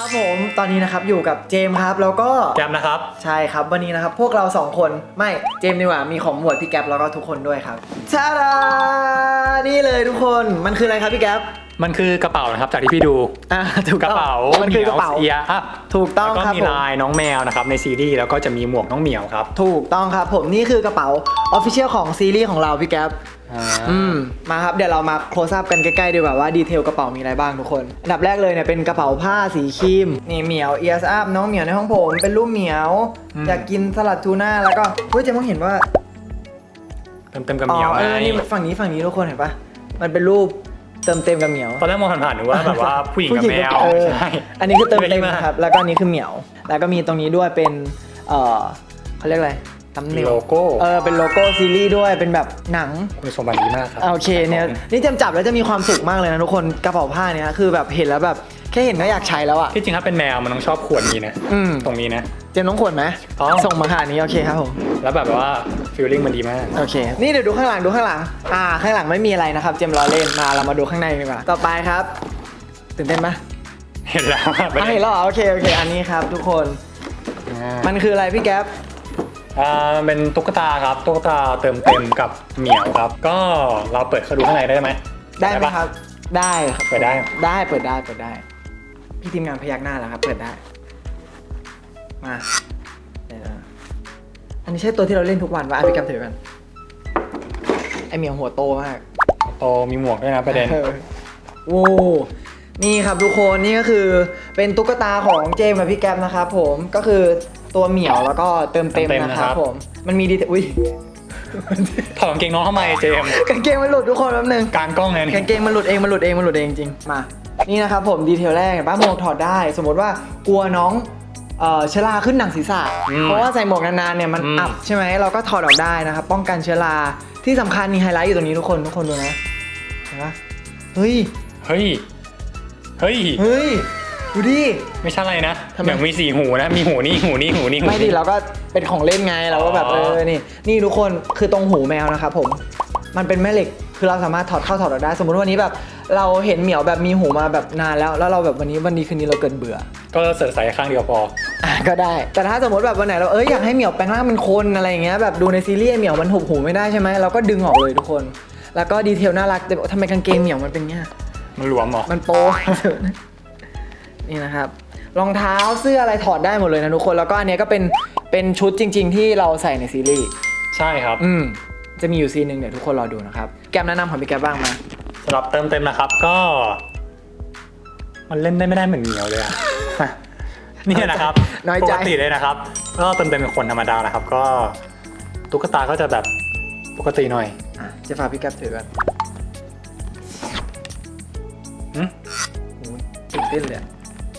ครับผมตอนนี้นะครับอยู่กับเจมส์ครับแล้วก็แกมนะครับ ใช่ครับวันนี้นะครับพวกเราสองคนไม่เจมส์ดีกว่ามีของหมวดพี่แก๊ปแล้วก็ทุกคนด้วยครับชาดานี่เลยทุกคนมันคืออะไรครับพี่แก๊ป มันคือกระเป๋านะครับจากที่พี่ดูอ่าถูกกต้ระองเป๋ามันคือกระเป๋า เอียอัพถูกต้องแล้วก็ครับมีผมลายน้องแมวนะครับในซีรีส์แล้วก็จะมีหมวกน้องเหมียวครับถูกต้องครับผมนี่คือกระเป๋าออฟฟิเชียลของซีรีส์ของเราพี่แก๊ปอืมมาครับเดี๋ยวเรามาโคล e อัพกันใกล้ๆดีกว่าว่าดีเทลกระเป๋ามีอะไรบ้างทุกคนอันดับแรกเลยเนี่ยเป็นกระเป๋าผ้าสีครีมนี่เหมียวเอียสอัพน้องเหมียวในห้องผมเป็นรูปเหมียวอืมอยากกินสลัดทูน่าแล้วก็เฮ้ยเจมส์เห็นว่า เติมเต็มกับเหมียวอ๋อเอไงอนี่ฝั่งนี้ฝั่งนี้ทุกคนเห็นปะมันเป็นรูป เติมเต็มกับเหมียว ตอนแรกมองผ่านๆนึกว่าแบบว่าผู้หญิงกับแมวเออใช่ อันนี้คือเติมเต็มไได้านะครับ แล้วก็อันนี้คือเหมียว แล้วก็มีตรงนี้ด้วยเป็น เออเขาเรียกอะไรตำเนียโลโก้ เออ เป็นโลโก้ซีรีส์ด้วย เป็นแบบหนัง คุณสมบัติดีมากครับโอเคเนี่ย นี่เจมส์จับแล้วจะมีความสุขมากเลยนะทุกคน กระเป๋าผ้าเนี่ยคือแบบเห็นแล้วแบบแค่เห็นก็อยากใช้แล้วอะที่จริงถ้าเป็นแมวมันต้องชอบขวดนี้นะ อืม ตรงนี้นะ เจมส์ต้องขวดไหมต้องส่งมาขนาดนี้โอเคครับผม แล้วแบบว่า ฟีลลิ่งมันดีมาก โอเค นี่เดี๋ยวดูข้างหลังดูข้างหลัง อ่า ข้างหลังไม่มีอะไรนะครับ เจมส์ล้อเล่น มาเรามาดูข้างในดีกว่า ต่อไปครับ ตื่นเต้นไหมเห็นแล้วอะอะเห็นแล้วเหรอโอเค โอเค อันนี้ครับทุกคนอ่ามันคืออะไรพี่แก๊ป อ่ามันเป็นตุ๊กตาครับ ตุ๊กตาเติมเต็มกับเหมียวครับ ก็เราเปิดเข้าดูข้างในได้ไหมได้ไหมปะครับ ได้ครับ เปิดได้ได้เปิดได้เปิดได้ พี่ทีมงานพยักหน้าแล้วครับ เปิดได้ มาเดี๋ยวนะอั นนี้ใช่ตัวที่เราเล่นทุกวันวะอะพี่แก๊ปถือกัน ไอเหมียวหัวโตมาก โตมีหมวกด้วยนะประเด็น ออโว้นี่ครับทุกคนนี่ก็คือเป็นตุ๊กตาของเจมส์กับพี่แก๊ปนะครับผมก็คือตัวเหมียวแล้วก็เติมเต็มเติมนะนะคครัรับบ ผม มันมีดีเทลอุ้ยถอดกางเกงน้องทำไมเจมส์กางเกงมันหลุดทุกคนแป๊บนึงกลางกล้องเลยนี่กางเกงมันหลุดเองมันหลุดเองมันหลุดเองจริงมา นี่นะครับผมดีเทลแรกเห็นป้าหมวกถอดได้ สมมติว่ากลัวน้อง เอ่อเชื้อราขึ้นหนังศีรษะ อืมเพราะว่าใส่หมวกนานๆเนี่ยมันอืม อับใช่ไหมเราก็ถอดออกได้นะครับ ป้องกันเชื้อราที่สำคัญนี่ไฮไลท์อยู่ตรงนี้ทุกคนทุกคนดูนะเห็นปะเฮ้ยเฮ้ย เฮ้ย เฮ้ยดูดิ ไม่ใช่อะไรนะ ทำไมเหมือนมีสี่หูนะ มีหูนี่หูนี่หูนี่หูไม่ดินี่ เราก็เป็นของเล่นไงเราก็แบบอ๋เออ อนี่นี่ทุกคนคือตรงหูแมวนะครับผมมันเป็นแม่เหล็กคือเราสามารถถอดเข้าถอดออกได้ สมมติวันนี้แบบเราเห็นเหมียวแบบมีหูมาแบบนานแล้ว แล้วเราแบบวันนี้วันนี้คืนนี้เราเกิดเบื่อ ก็เสิร์ฟใส่ข้างเดียวพอ อะก็ได้ แต่ถ้าสมมติแบบวันไหนเราเอ้ยอยากให้เหมียวแปลงร่างเป็นคนอะไรอย่างเงี้ยแบบดูในซีรีส์เหมียวมันหุบหูไม่ได้ใช่ไหมเราก็ดึงออกเลยทุกคน แล้วก็ดีเทลน่ารักแต่ทำไมกางเกงเหมียวมันเป็นเงี้ยมันหลวมเหรอมันโป๊ นี่นะครับรองเท้าเสื้ออะไรถอดได้หมดเลยนะทุกคนแล้วก็อันเนี้ยก็เป็นเป็นชุดจริง ๆ ที่เราใส่ในซีรีส์ใช่ครับ อืมจะมีอยู่ซีนหนึ่งเดี๋ยวทุกคนรอดูนะครับแกมแนะนำของพี่แกมบ้างมา สำหรับเติมเต็มนะครับก็ มันเล่นได้ไม่ได้เหมือนเหมียวเลยอะ นี่นะครับน้อยปใจ กติเลยนะครับ ก็เติมเต็มเป็นคนธรรมดานะครับ ก็ตุ๊กตาก็จะแบบปกติหน่อยอะจะฝากพี่แกมถือกันอืมโอ้ยตื่นเต้นเลยอะ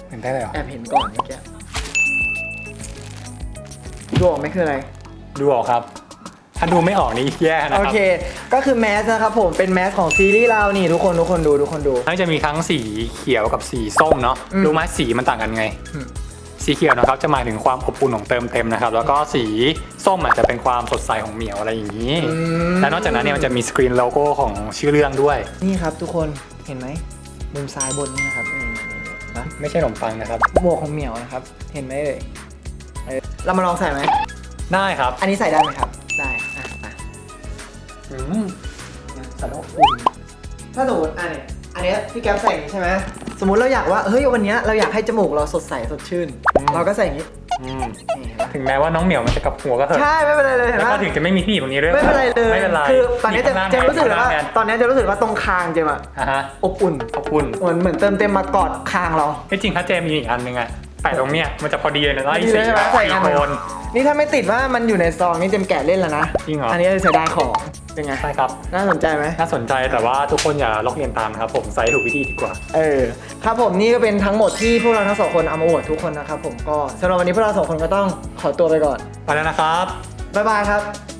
เห็นได้เลยเหรอแอบเห็นก่อนเมื่อกี้ดูออกไหมคืออะไร ดูออกครับ ถ้าดูไม่ออกนี่แย่นะโอครับเค ก็คือแมสนะครับผม เป็นแมสของซีรีส์เรานี่ทุกคนทุกคนดูทุกคนดู ทั้งจะมีทั้งสีเขียวกับสีส้มเนาะอืม รู้ไหมสีมันต่างกันไง อืม สีเขียวนะครับจะหมายถึงความอบอุ่นของเติมเต็มนะครับ แล้วก็สีส้มอาจจะเป็นความสดใสของเหมียวอะไรอย่างนี้อืมและนอกจากนั้นเนี่ยมันจะมีสกรีนโลโก้ของชื่อเรื่องด้วย นี่ครับทุกคนเห็นไหมมุมซ้ายบนนี่นะครับนี่นี่นี่เห็นปะไม่ใช่ขนมปังนะครับ หมวกของเหมียวนะครับ เห็นไหมเอ่ยเออเรามาลองใส่ไหมได้ครับอันนี้ใส่ได้ไหมครับ ได้อะอะอืมใส่แล้วอุ่นถ้าสมมติอันนี้อันเนี้ยพี่แก๊ปใส่อย่างนี้ใช่ไหม สมมุติเราอยากว่า เฮ้ยวันเนี้ยเราอยากให้จมูกเราสดใสสดชื่นเราก็ใส่อย่างนี้อืมนี่เห็นปะถึงแม้ว่าน้องเหมียวมันจะกลับหัวก็เถอะใช่ไม่เป็นไรเลยเห็นแล้วปะก็ถึงจะไม่มีที่อยู่ตรงนี้ด้วยไม่เป็นไรเลยไม่เป็นไรคือตอนนี้เจมมีข้างหน้าเจมรู้สึกเลยว่าแทนตอนนี้เจมรู้สึกว่าตรงคางเจมอะอะฮะอบอุ่นขอบคุณเหมือนเหมือนเติมเต็มมากอดคางเรา ที่จริงถ้าเจมีอีกอันหนึงอะ ใส่ตรงเนี้ยมันจะพอดีเลยนะไล่ดีสีเลยใช่ไหมแบบใส่สีอัน โทหนึ่งนนี่ถ้าไม่ติดว่ามันอยู่ในซองนี่เจมแกะเล่นแล้วนะจริงเหรออัอันนี้เสียดายของเป็นไง ใช่ครับ น่าสนใจไหม น่าสนใจแต่ว่าทุกคนอย่าลอกเรียนตามนะครับผมใส่ถูกวิธีดีกว่า เออครับผมนี่ก็เป็นทั้งหมดที่พวกเราทั้งสองคนเอามาอวดทุกคนนะครับผมก็สำหรับวันนี้พวกเราสองคนก็ต้องขอตัวไปก่อน ไปแล้วนะครับ บ๊ายบายครับ